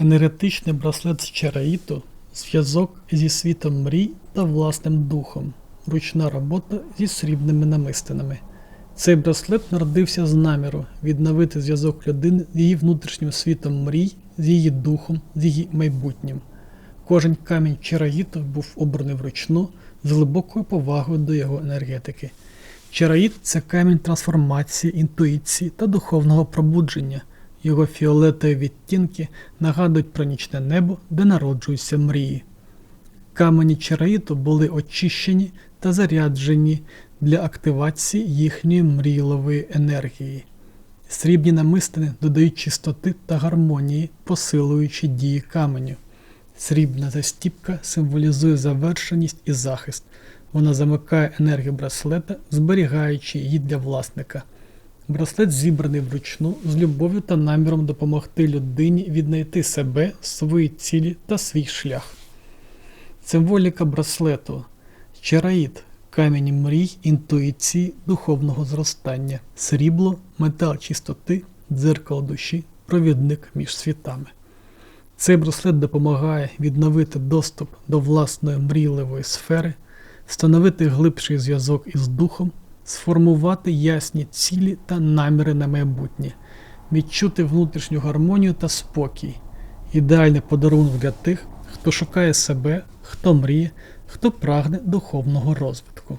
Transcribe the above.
Енергетичний браслет з Чараїту – зв'язок зі світом мрій та власним духом, ручна робота зі срібними намистинами. Цей браслет народився з наміру відновити зв'язок людини з її внутрішнім світом мрій, з її духом, з її майбутнім. Кожен камінь Чараїту був обраний вручну з глибокою повагою до його енергетики. Чараїт це камінь трансформації, інтуїції та духовного пробудження. Його фіолетові відтінки нагадують про нічне небо, де народжуються мрії. Камені чараїту були очищені та заряджені для активації їхньої мрійливої енергії. Срібні намистини додають чистоти та гармонії, посилуючи дії каменю. Срібна застіпка символізує завершеність і захист. Вона замикає енергію браслета, зберігаючи її для власника. Браслет зібраний вручну з любов'ю та наміром допомогти людині віднайти себе, свої цілі та свій шлях. Символіка браслету Чараїд камінь мрій, інтуїції, духовного зростання, срібло, метал чистоти, дзеркало душі, провідник між світами. Цей браслет допомагає відновити доступ до власної мрійливої сфери, встановити глибший зв'язок із духом, сформувати ясні цілі та наміри на майбутнє, відчути внутрішню гармонію та спокій, ідеальний подарунок для тих, хто шукає себе, хто мріє, хто прагне духовного розвитку.